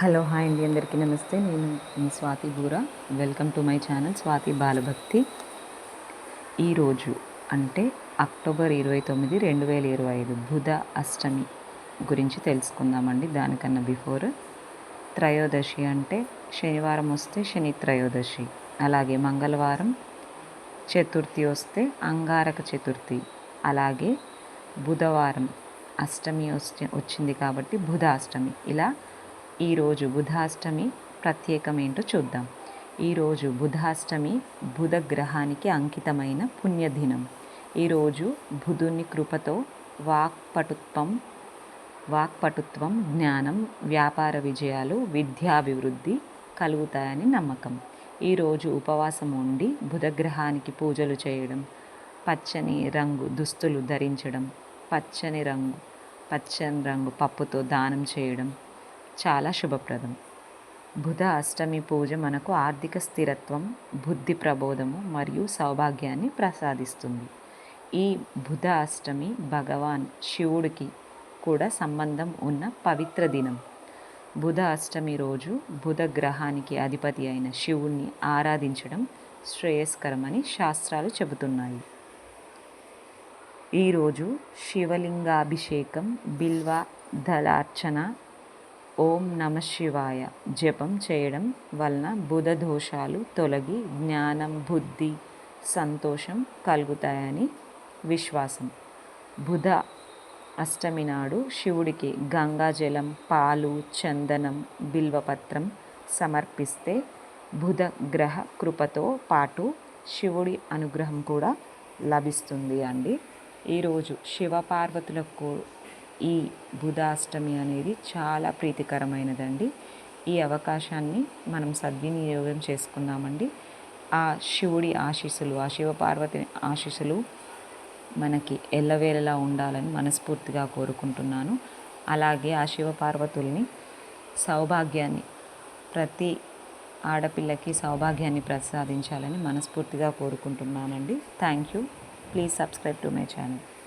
Hello hi అండి అందరికీ నమస్తే. నేను మీ Swathi Boora welcome to my channel Swathi Balabhakti. ఈరోజు అంటే అక్టోబర్ ఇరవై తొమ్మిది రెండు వేల ఇరవై ఐదు బుధ అష్టమి గురించి తెలుసుకుందామండి. దానికన్నా బిఫోర్ త్రయోదశి అంటే శనివారం వస్తే శని త్రయోదశి అలాగే మంగళవారం చతుర్థి వస్తే అంగారక చతుర్థి అలాగే బుధవారం అష్టమి వచ్చి వచ్చింది కాబట్టి బుధ అష్టమి. ఇలా ఈరోజు బుధాష్టమి ప్రత్యేకం ఏంటో చూద్దాం. ఈరోజు బుధాష్టమి బుధ గ్రహానికి అంకితమైన పుణ్యదినం. ఈరోజు బుధుని కృపతో వాక్పటుత్వం వాక్పటుత్వం జ్ఞానం వ్యాపార విజయాలు విద్యాభివృద్ధి కలుగుతాయని నమ్మకం. ఈరోజు ఉపవాసం ఉండి బుధగ్రహానికి పూజలు చేయడం పచ్చని రంగు దుస్తులు ధరించడం పచ్చని రంగు పచ్చని రంగు పప్పుతో దానం చేయడం చాలా శుభప్రదం. బుధ అష్టమి పూజ మనకు ఆర్థిక స్థిరత్వం బుద్ధి ప్రబోధము మరియు సౌభాగ్యాన్ని ప్రసాదిస్తుంది. ఈ బుధ అష్టమి భగవాన్ శివుడికి కూడా సంబంధం ఉన్న పవిత్ర దినం. బుధ అష్టమి రోజు బుధ గ్రహానికి అధిపతి అయిన శివుణ్ణి ఆరాధించడం శ్రేయస్కరమని శాస్త్రాలు చెబుతున్నాయి. ఈరోజు శివలింగాభిషేకం బిల్వ దళార్చన ఓం నమ శివాయ. జపం చేయడం వలన బుధ దోషాలు తొలగి జ్ఞానం బుద్ధి సంతోషం కలుగుతాయని విశ్వాసం. బుధ అష్టమి నాడు శివుడికి గంగాజలం పాలు చందనం బిల్వపత్రం సమర్పిస్తే బుధ గ్రహ కృపతో పాటు శివుడి అనుగ్రహం కూడా లభిస్తుంది అండి. ఈరోజు శివపార్వతులకు ఈ బుధాష్టమి అనేది చాలా ప్రీతికరమైనదండి. ఈ అవకాశాన్ని మనం సద్వినియోగం చేసుకుందామండి. ఆ శివుడి ఆశీస్సులు ఆ శివపార్వతి ఆశీస్సులు మనకి ఎల్లవేళలా ఉండాలని మనస్ఫూర్తిగా కోరుకుంటున్నాను. అలాగే ఆ శివపార్వతుల్ని సౌభాగ్యాన్ని ప్రతి ఆడపిల్లకి సౌభాగ్యాన్ని ప్రసాదించాలని మనస్ఫూర్తిగా కోరుకుంటున్నానండి. Thank you. Please subscribe to my channel.